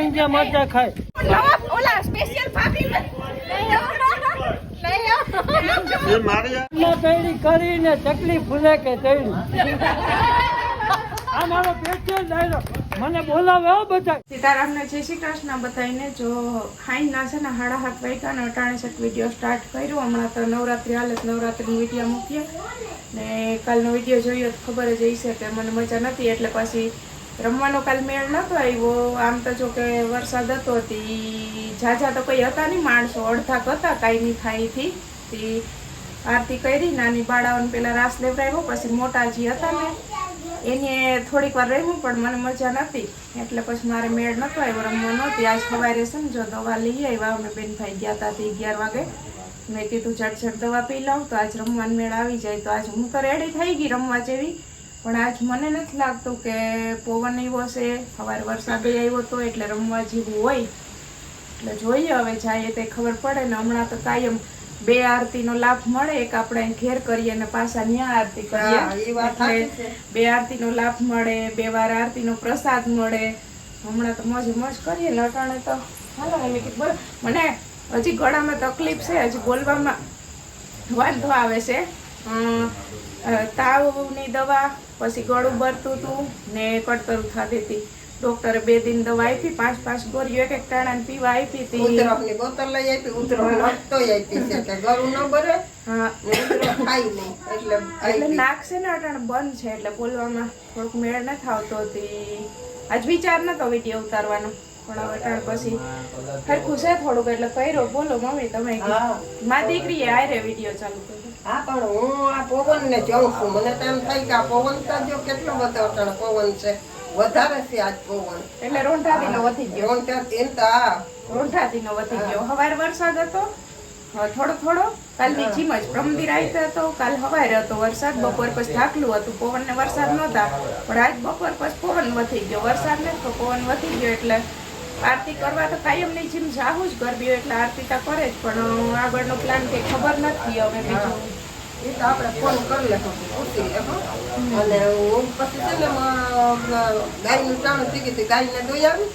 હું લવિંગિયા મરચા ખાય ઓલા સ્પેશિયલ ભાભી કરીને તકલીફ ફૂલે કે તૈડી. આ મારો પેટ છે ડાયરો મને બોલાવે હો બધા. સીતારામને જય શ્રી કૃષ્ણ બધાને જો ખાઈ ના છે ને હાડા હાથ વાગ્યા ને અટાણે છે વીડિયો સ્ટાર્ટ કર્યો. હમણાં તો નવરાત્રી હાલે તો નવરાત્રીનો વીડિયો મૂકીએ. ને કાલનો વીડિયો જોયો તો ખબર જ હશે કે મને મજા નથી. એટલે પછી રમવાનો કાલ મેળ નતો આવ્યો. આમ તો જો કે વરસાદ હતો તી ઝાઝા તો કંઈ હતા નહીં, માણસો અડધાક હતા, કાંઈ નહીં થી આરતી કરી, નાની બાળાઓને પેલા રાસ લેવડાવ્યો, પછી મોટા જે હતા ને, એને થોડીક વાર રહેવું પણ મને મજા નથી એટલે પછી મારે મેળ નતો આવ્યો, રમવો નહોતી. આજ સવારે સમજો દવા લઈ આવ્યા, અમે બેનભાઈ ગયા હતા તે અગિયાર વાગે. મેં કીધું ઝટઝટ દવા પી લઉં, તો આજ રમવાનું મેળ આવી જાય. તો આજ હું તો રેડી થઈ ગઈ રમવા જેવી. પણ આજ મને નથી લાગતું કે પવન આવ્યો છે. સવારે વરસાદ આવ્યો હતો એટલે રમવા જેવું હોય. એટલે જોઈએ હવે જાય તે ખબર પડે ને હમણાં તો કાયમ બે આરતીનો લાભ મળે એક આપણે ઘેર કરીએ અને પાછા ન્યા આરતી કરીએ. એટલે બે આરતીનો લાભ મળે બે વાર આરતીનો પ્રસાદ મળે. હમણાં તો મોજ મોજ કરીએ ને અટાણે તો. હાલો એમ કીધું બોલ. મને હજી ગળામાં તકલીફ છે હજી બોલવામાં વાંધો આવે છે. તાવની દવા પછી ગળું ભરતું હતું ને કડતરું થતી હતી. ડોક્ટરે બે દિન દવા આપી પાંચ પાંચ ગોળીઓ એક એક ટાણાને પીવા આપી હતી. ઉધરસની બોતલ લઈ આપી ઉતરો લખતોય આપી છે કે ગળું ન ભરે હા. ને ઉધરસ નહીં એટલે એટલે નાક છે ને અટાણ બંધ છે એટલે બોલવામાં થોડુંક મેળ ન થાવતો હતી. આજ વિચાર નતો વીડિયો ઉતારવાનો. પણ હવે પછી સરખું છે થોડુંક એટલે કર્યો. બોલો મમ્મી તમે હા. દીકરી આ રે વીડિયો ચાલુ કર્યો. હા પણ હું આ પવન ને જોઉં છું. મને તો એમ થાય કે આ પવન તો જો કેટલો અટાણે પવન છે. વધારે છે આજ પવન. એટલે રોંઢાતીનો વધી ગયો. ત્યાં એમ તો હા. રોંઢાતીનો વધી ગયો. હવાર વરસાદ હતો? થોડો થોડો. કાલની જીમ જ પ્રમદી રાઈત હતો. કાલ હવારે હતો વરસાદ. બપોર પછી ઢાકલું હતું. પવન ને વરસાદ નહોતા. પણ આજ બપોર પછી પવન વધી ગયો. વરસાદ ને તો પવન વધી ગયો એટલે આરતી કરવા તો કાયમની જેમ જાવું જ ગરબી એટલે આરતી તો કરે જ પણ આગળનો પ્લાન કઈ ખબર નથી હવે બીજું. એ તો આપણે ફોન કરી લેખો પૂછી લેશું. અને હું પછી છે ને ગાયનું ચાણું શીખી ગાય ને ગાયને દોઈ આવી.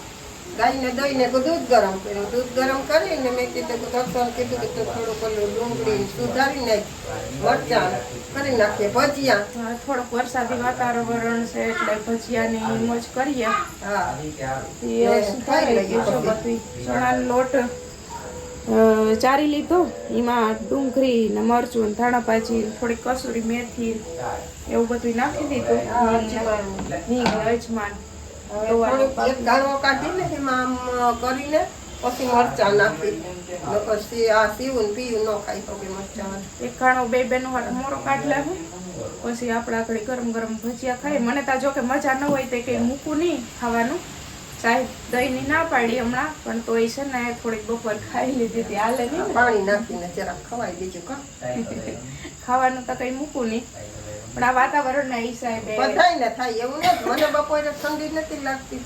ગાયને દઈને દૂધ ગરમ કર્યું. દૂધ ગરમ કરીને મેં કીધું કે કીધું કે થોડુંક ઓલું ડુંગળી સુધારી નાખ મરચાં કરી નાખીએ. ભજીયા. થોડોક વરસાદી વાતાવરણ છે એટલે ભજીયાની મોજ કરીએ. હા. એ સુધારી લઈએ ચણાનો લોટ ચારી લીધો. એમાં ડુંગળી ને મરચું ને ધાણા ભાજી થોડી કસૂરી મેથી એવું બધું નાખી દીધું. હિંગ અજમાન. કરીને પછી મરચા નાખી. પછી આ સીવું પીવું ન ખાઈ કે મરચા એક ખાણો બે બેનો હાથ મોરો કાઢ લેવું પછી આપણે આગળ ગરમ ગરમ ભજીયા ખાઈ મને તા જો કે મજા ન હોય તે કંઈ મૂકું નહીં ખાવાનું. સાહેબ દહીંની ના પાડી હમણાં પણ તોય છે ને થોડીક બપોર ખાઈ લીધી હતી હાલે નહીં ને. પાણી નાખીને જરાક ખવાય બીજું કા? ખાવાનું તો કઈ મૂકું નહીં. પણ આ વાતાવરણના હિસાબે બધાયને થાય એવું નથી. મને બપોરે ઠંડી નથી લાગતી.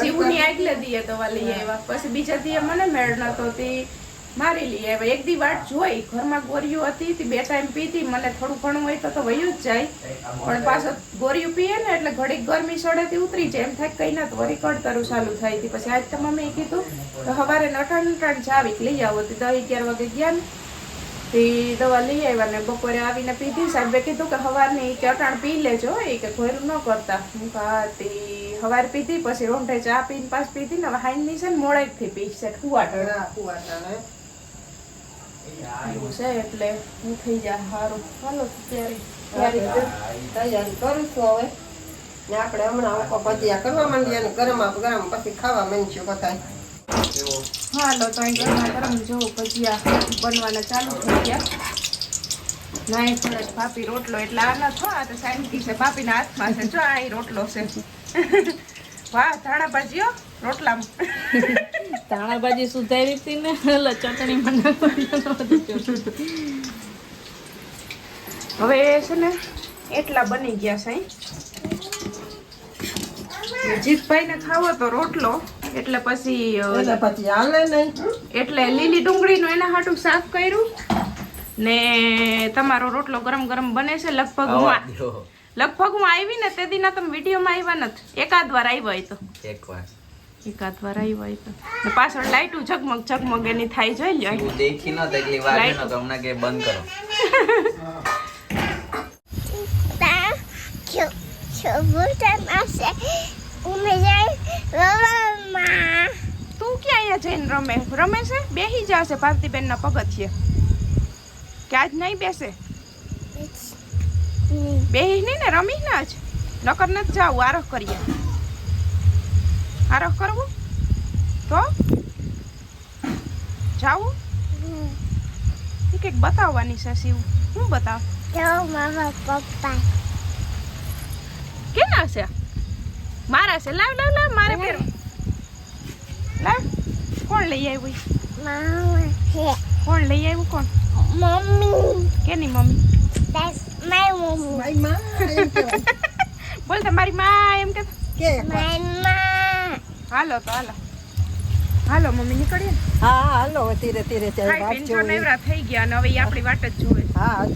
શિવની આગલે દીએ દવા લઈ આવ્યા. પછી બીજા દીએ મને મેળ નતો તી મારી લઈ આવ્યા. એક દી વાટ જોઈ ઘરમાં ગોરીઓ હતી તી બે ટાઈમ પીતી મને થોડું ઘણું હોય તો તો વયું જ જાય. પણ પાછો ગોરીઓ પીએ ને એટલે ઘડીક ગરમી સડેથી ઉતરી જાય. એમ થાય કઈ ના તો વરી કડતરું ચાલુ થાય. હતી પછી આજ તો મમ્મીએ કીધું તો સવારે નટાણ નટાણ જાવી લઈ આવો. તી દસ અગિયાર વાગે ગયા ને તે દવા લઈ આવ્યા ને બપોરે આવીને પીધી સાહેબે કીધું કે સવારની કે અટાણ પી લેજો. એ કે ઘોરું ન કરતા. હું કહું, હા તે સવારે પીધી પછી રોંઢે ચા પીને પાછ પીધી ને હાઈની છે ને મોડેકથી પી છે કુવાટણ કુવાટાણે. છે એટલે હું થઈ જાય સારું ચાલો ત્યારે. તૈયારી કર. છું હવે. ને આપણે હમણાં ઉપર કરવા માંડીએ અને ગરમ ગરમ પછી ખાવા માંડશું બધાય. હાલો તો અહીં ગરમા ગરમ જો ભજીયા બનવાના ચાલુ થઈ ગયા. નાઈ ફરજ ભાપી રોટલો એટલે આ ન થો આ તો શાંતિ છે ભાપીના હાથમાં છે. જો આ રોટલો છે. વાહ ધાણા ભાજીઓ રોટલામાં. ધાણા ભાજી સુધારી હતી ને એટલે ચટણીમાં નાખવાનું હવે છે ને એટલા બની ગયા સાઈ જીતભાઈ ને ખાવો તો રોટલો. એટલે પછી એટલે પછી હાલે નહીં. એટલે લીલી ડુંગળીનું એના હાટું શાક કર્યું ને તમારો રોટલો ગરમ ગરમ બને છે. લગભગ હું લગભગ હું આવી ને તે દિના તમે વિડીયોમાં આવ્યા નથી. એકાદ વાર આવ્યો હોય તો. એકવાર એકાદ વાર આવ્યો હોય તો. ને પાછળ લાઈટું ઝગમગ ઝગમગ એની થાય જોઈ લ્યો. દેખી ન તો વાર. ન તો હમણાં કે બંધ કરો. ક્યાં જઈને રમે. રમે છે? બેસી જશે ભારતીબેનના પગથિયે. કે આજ નહીં બેસે? બેહી નહીં ને રમી ને આજ નકર નથી જાવું આરોહ કરીએ. આરોહ કરવું? તો? જાવું? એક એક બતાવવાની છે શિવ. શું બતાવ? mamãe, papai. કેના છે? મારા છે? લાવ લાવ લાવ મારે પહેર લાવ. કોણ લઈ આવ્યું. કોણ લઈ આવ્યું કોણ? Mommy, કેની મમ્મી. બોલ તમારી માં એમ કે. હાલો તો હાલો. હાલો મમ્મી નીકળીએ હા હાલો ધીરે ધીરે થઈ ગયા અને હવે આપણી વાટ જ જોવે. હા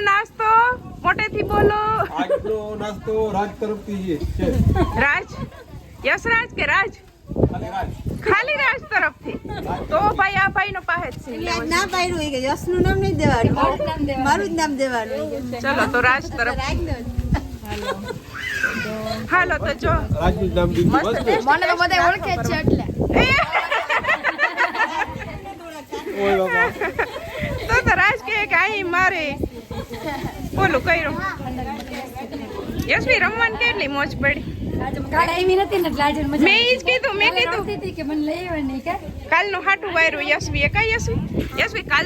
નાસ્તો મોટેથી બોલો. આજનો નાસ્તો રાજ તરફથી છે. રાજ? યશરાજ કે રાજ? ખાલી રાજ. તરફથી? તો ભાઈ આ ભાઈ નો પાસે છે. ના ભાઈ હોય કે યશનું નામ નહીં દેવાનું. મારું જ નામ દેવાનું. ચલો તો રાજ તરફ. હાલો તો જો. રાજનું જ નામ દીધું મને તો બધા ઓળખે જ છે એટલે. તો તો રાજ કહે કે અહીં મારે બોલું કર્યું યશવી રમવાની કેટલી મોજ પડી? કાલ આવી નથી ને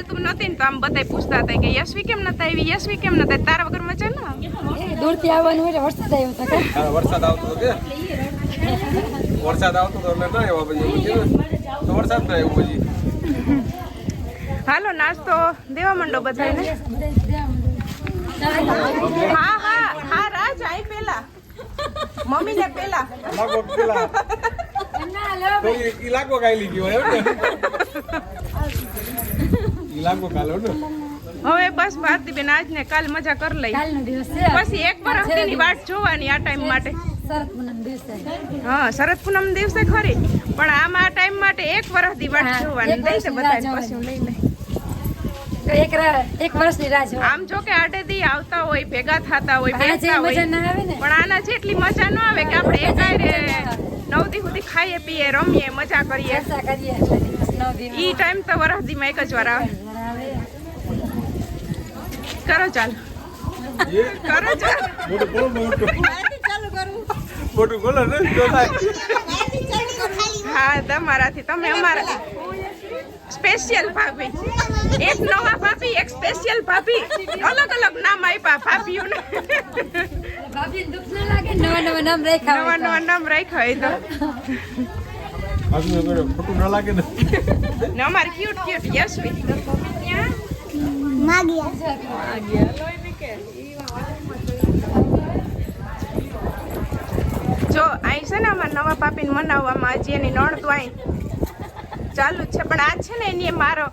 તું તો આમ બધા પૂછતા હતા કે યશવી કેમ નતા આવી યશવી કેમ નતા? તારા વગર મજા ના આવવાનું એટલે વરસાદ આવ્યો હતો કે? તારે વરસાદ આવતો વરસાદ આવતો ના આવ્યા પછી એવું કીધું. ને. તો વરસાદ ના આવ્યો પછી. હાલો નાસ્તો દેવા માંડો બધાને. હા હા હા રાજ આઈ પેલા. મમ્મી ને પેલા. લાગો પેલા ના લાગો કાઈ લીધી હોય એમ ને? ઈ લાગો કાલો ને? હવે બસ ભારતીબેન આજ ને કાલ મજા કર લઈ. કાલનો દિવસ છે. પછી એક વર્ષની વાત જોવાની આ ટાઈમ માટે. શરત પૂનમ દિવસે. હા શરદ પૂનમ દિવસે ખરી. પણ આમાં આ ટાઈમ માટે એક વર્ષ દી વાટ જોવાની દઈ વર્ષની બધા પછી હું લઈ લઈ એક એક વર્ષની રાહ જોવાની. આમ જો કે આડેથી આવતા હોય ભેગા થતા હોય બેસતા હોય. મજા ના આવે ને? પણ આના જેટલી મજા ન આવે કે આપણે એકાય નવ દી સુધી ખાઈએ પીએ રમીએ મજા કરીએ. નવ ઈ ટાઈમ તો વરસદીમાં એક જ વાર આવે. કરો ચાલ. કરો ચાલ. મોટું બોલો મોટું ચાલુ કરું. મોટું બોલો ને હા તમારાથી. તમે અમારા સ્પેશિયલ ભાભી એક નવા ભાભી એક સ્પેશિયલ ભાભી અલગ અલગ નામ આપ્યા ભાભીઓને ભાભીને દુઃખ ના લાગે નવા નવા નામ રાખ્યા નવા નવા નામ રાખ્યા હોય તો ખોટું ન લાગે ને. ને અમારી ક્યુટ ક્યુટ યસ માગ્યા જો અહીં છે ને અમારા નવા પાપીને મનાવવામાં હજી એની નળ તો અહીં ચાલુ જ છે. પણ આજ છે ને એની મારો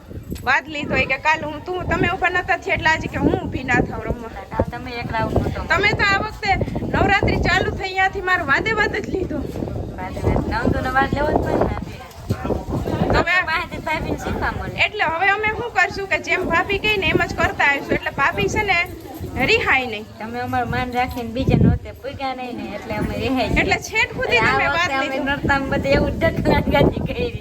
વાત લીધો હોય કે કાલ હું તું તમે ઊભા નતા થયા એટલે આજે કે હું ઊભી ના થાવ રમવા. તમે આવું નહોતો તમે તો આ વખતે નવરાત્રી ચાલુ થઈ ત્યાંથી મારો વાદે વાત જ લીધો. નો આ- એટલે હવે અમે શું કરશું કે જેમ ભાભી કહીને એમ જ કરતા આવીશું. એટલે ભાભી છે ને રિહાય નહીં. તમે અમારું માન રાખીને બીજા નહોતે પૂગ્યા નહીં ને એટલે અમે રિહાય એટલે છેટ સુધી આ તમે વાત લીધું. નોરતામાં બધે એવું ઢકલાગાજી કરી.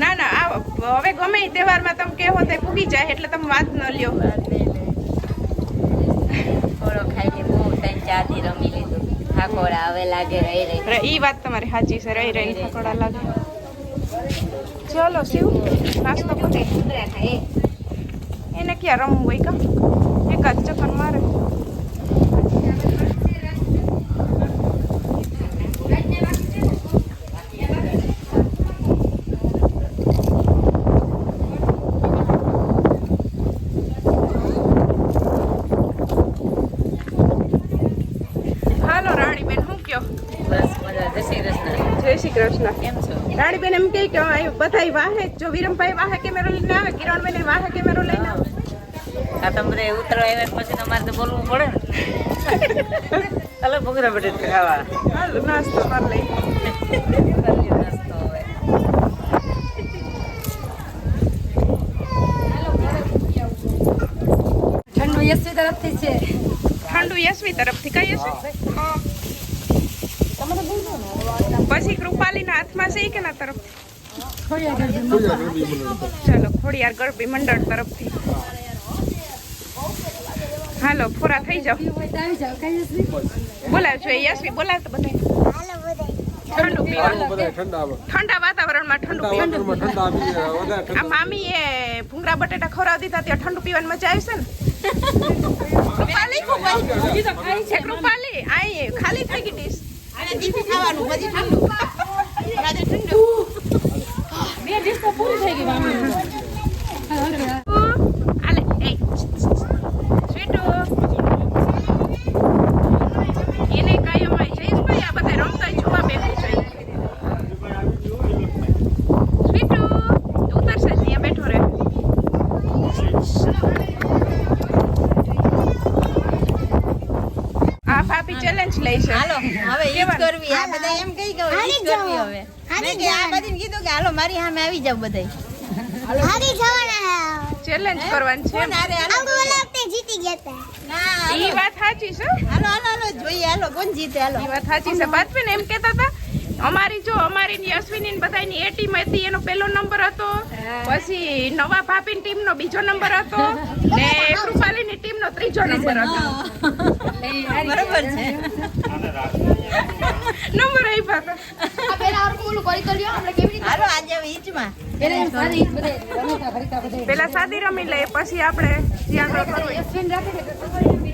ના ના આ હવે ગમે એ તહેવારમાં તમે કહેવો તે પૂગી જાય એટલે તમે વાત ન લ્યો. લે. ખાઈને બહુ ત્રણ ચાર દી રમી લીધું. ઠાકોરા હવે લાગે રહી રહી. ઈ વાત તમારી સાચી છે રહી રહી થકોડા લાગે. ચલો શિવ નાસ્તો કરી એને ક્યાં રમવું હોય કા? એકાદ ચક્કર મારે હાલો રાણીબેન શું કયો બસ મજા જય શ્રી કૃષ્ણ. કેમ છો? રાણીબેન એમ કહે કે બધા વાહે જો વિરમભાઈ વાહે કેમેરો લઈને આવે કિરણબેન વાહે કેમેરો લઈને આવે. આ તમે ઉતરો ઉતરવા આવ્યા પછી તમારે તો બોલવું પડે ને. ચાલો ભૂગરા બટેટ ખાવા. નાસ્તો કરી લઈ નાસ્તો હવે ઠંડુ યશવી તરફથી છે. ઠંડુ યશવી તરફથી. કઈ છે પછી કૃપાલીના હાથમાં છે કેના મને ચાલો ખોડિયાર ગરબી મંડળ તરફથી. હાલો પૂરા થઈ યશવી બોલાવજો એ યશવી બોલાવ તો બધા. ઠંડુ ઠંડા વાતાવરણમાં ઠંડુ ઠંડા પીવાનું. આ મામી એ ભૂંગળા બટેટા ખવડાવી દીધા ત્યાં ઠંડુ પીવાની મજા આવશે ને? કૃપાલી કૃપાલી આઈ ખાલી થઈ ગઈ ડીશ ખાવાનું પછી ઠંડુ. આલે એ સ્વીટુ એને કાંઈ અમાય જયેશભાઈ આ બધા રમતા જોવા બેઠું છે સ્વીટુ ઉતરશે જ ત્યાં બેઠો રહે કરવી આ બધા એમ કહી ગયો ઈ હારી જ કરવી જાઓ. હવે હારી મેં કે આ જવાનું. બધીને કીધું કે હાલો મારી સામે આવી જાવ બધાય. હારી જવાના ચેલેન્જ કરવાની છે હારે ઓલા વખતે જીતી ગયા હતા ના ઈ વાત સાચી છે? હાલો હાલો હાલો જોઈએ હાલો કોણ જીતે હાલો. ઈ વાત સાચી છે. બાતબેન એમ કહેતા હતા અમારી જો અમારી ની અશ્વિની ને બધાની એ ટીમ હતી એનો પહેલો નંબર હતો. પછી નવા ભાભી ટીમ નો બીજો નંબર હતો. ને કૃપાલી ની ટીમ નો ત્રીજો નંબર હતો. બરોબર છે. નંબર આપ્યા હતા. પેલા ઓલું કરી તો લ્યો આપણે કેવી રીતે હાલો આજે હવે ઈચમાં પેલા એમ સારી બધે રમતા ફરીતા બધે. પેલા સાદી રમી લઈએ પછી આપણે જ્યાં આગળ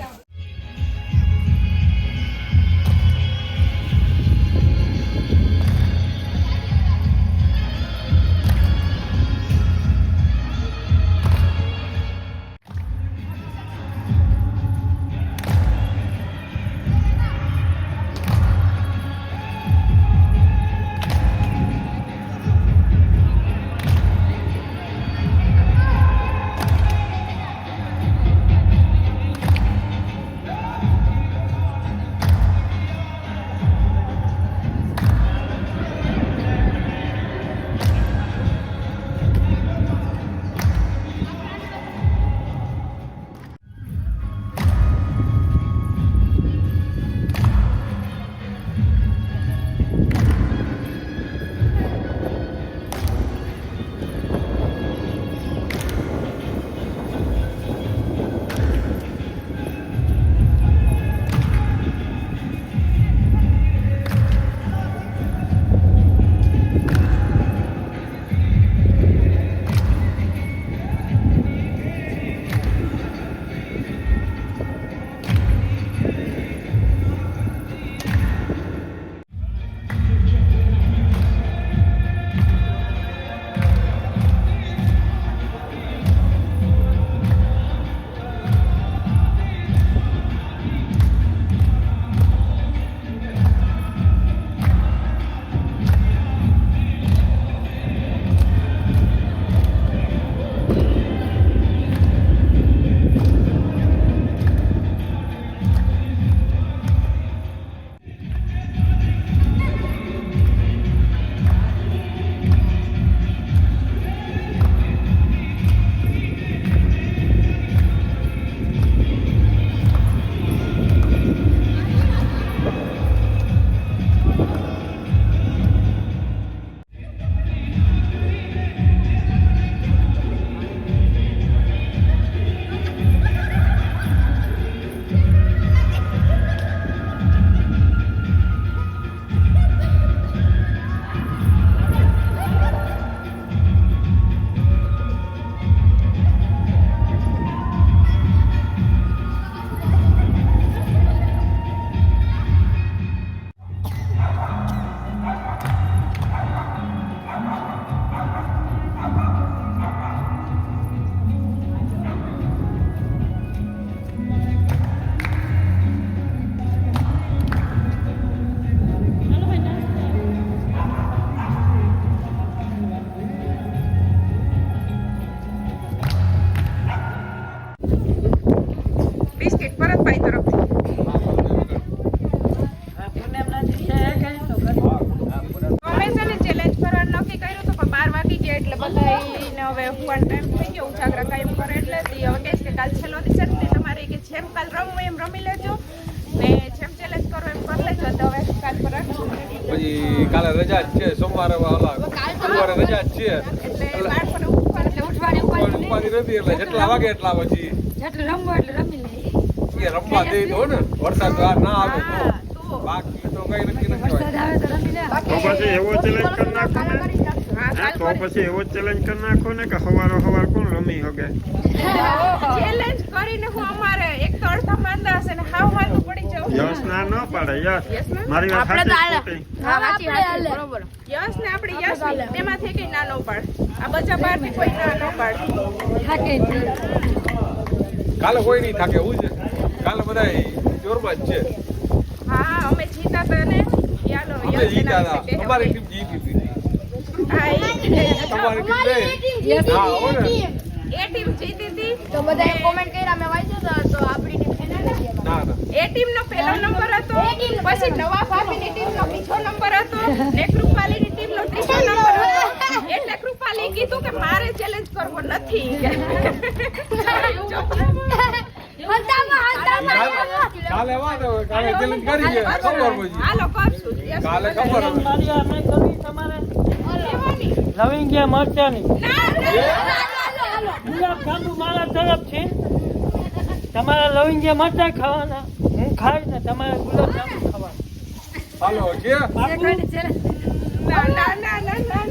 એટલા પછી જેટલું રમવું એટલે રમી લઈએ એ રમવા દઈ દો ને વરસાદ ના આવે તો. તો. બાકી તો કઈ નક્કી નથી વરસાદ આવે તો રમી લે. તો પછી એવો ચેલેન્જ કરી નાખો ને? તો પછી એવો ચેલેન્જ કરી નાખો ને કે હવારો હવાર કોણ રમી શકે? ચેલેન્જ કરીને હું અમારે માંદા હશે ને હાવ હાથું પડી જવું. યશ ના ન પાડે યસ મારી વાત સાચી? હા સાચી સાચી બરોબર. યસ ને આપણે યસની તેમાંથી કઈ ના ન પાડ. આ બચ્ચા બહારથી કોઈ ના ન પાડ. થાકે કાલે કોઈ નહીં થાકે હું છે. કાલે બધા જોરમાં જ છે. હા અમે જીતા હતા ને યાલો અમે યસ જીતા હતા. અમારી ટીમ જીતી હતી. તમારી ટીમ નહીં હા એ ટીમ જીતી હતી. તો બધાએ કોમેન્ટ કર્યા મેં વાંચ્યું તો તો આપણી ટીમ છે ને ના ના એ ટીમનો પહેલો નંબર હતો પછી નવા ભાભીની ટીમનો બીજો નંબર હતો ને ટીમ ટીમનો ત્રીજો નંબર હતો. એટલે કૃપાલી કીધું કે મારે ચેલેન્જ કરવો નથી. કાલે હવે કાલે ચેલેન્જ કરી છે. ખબર પછી. હાલો કરશું કાલે ખબર હવે. મારી તમારે. લવિંગિયા મરચાની. ગુલાબ ખાંડુ મારા તરફથી. તમારા લવિંગિયા મરચા ખાવાના. હું ખાઈશ ને તમારે ગુલાબ જાંબુ ખાવાના હાલો કે ના ના ના ના ના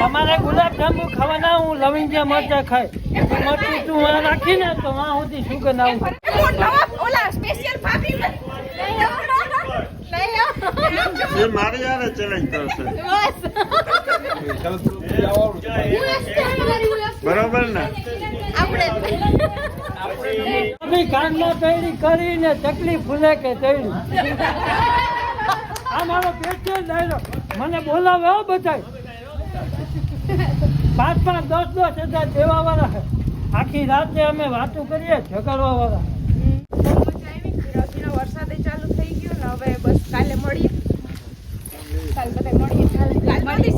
તમારે ગુલાબ જાંબુ ખાવાના હું લવિંગિયા મરચા ખાય. મરચું તું આ રાખીને તો વાં સુધી સુગંધ આવું ઓલા સ્પેશિયલ ભાભી એ મારી ચેલેન્જ કરશે. ચાલો તું આવવાનું છે. બરોબર ને? અભી કાનમાં તૈરી કરીને ચકલી ફૂલે કે તૈરી આ મારો પેટ છે ડાયરો મને બોલાવે હો બધાય. પાંચ પાંચ દસ દસ હજાર દેવા વાળા છે. આખી રાતે અમે વાતો કરીએ ઝઘડવા વાળા વરસાદે ચાલુ થઈ ગયો ને હવે બસ કાલે મળીએ. કાલ બધા મળીએ. કાલ બધી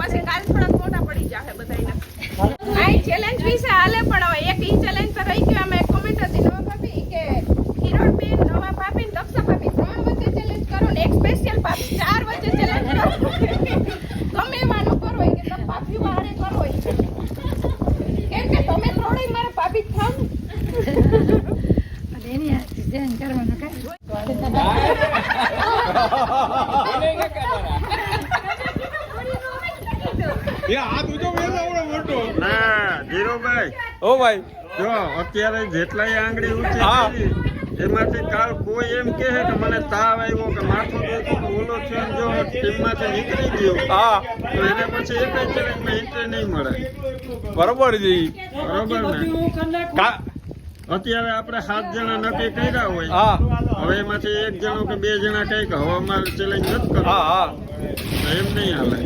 પછી કાલ થોડા ખોટા પડી જાય બધાયના. આ ચેલેન્જ વિશે હાલે પણ હવે એક ઈ ચેલેન્જ તો રહી ગયો. અમે કોમેન્ટ હતી નવા ભાભી કે હિરોડ બેન નવા ભાભી ને દક્ષા ભાભી ત્રણ વચ્ચે ચેલેન્જ કરો ને એક સ્પેશિયલ ભાભી ચાર વચ્ચે ચેલેન્જ કરો ગમે એવાનું કરો હોય કે તમે ભાભી વાળે કરો હોય કેમ કે તમે ત્રણેય મારા ભાભી જ થાવ ને એની હાથથી ચેન્જ કરવાનું કાંઈ એ હાથ ઊંચો કર્યો આવડો મોટો ના ધીરુભાઈ ઓ ભાઈ જો અત્યારે જેટલાય આંગળી ઊંચી હા. એમાંથી કાલ કોઈ એમ કહે કે મને તાવ આવ્યો કે માથું દુખતું ઓલો છે જો ટીમમાંથી નીકળી ગયો હા. તો એને પછી એક ચેલેન્જમાં એન્ટ્રી નહીં મળે. બરોબર જી બરોબર ને? અત્યારે આપણે સાત જણા નક્કી કર્યા હોય. હા. હવે એમાંથી એક જણો કે બે જણા કંઈક હવામાં ચેલેન્જ નથી કરતા. હા હા. એમ નહીં હાલે.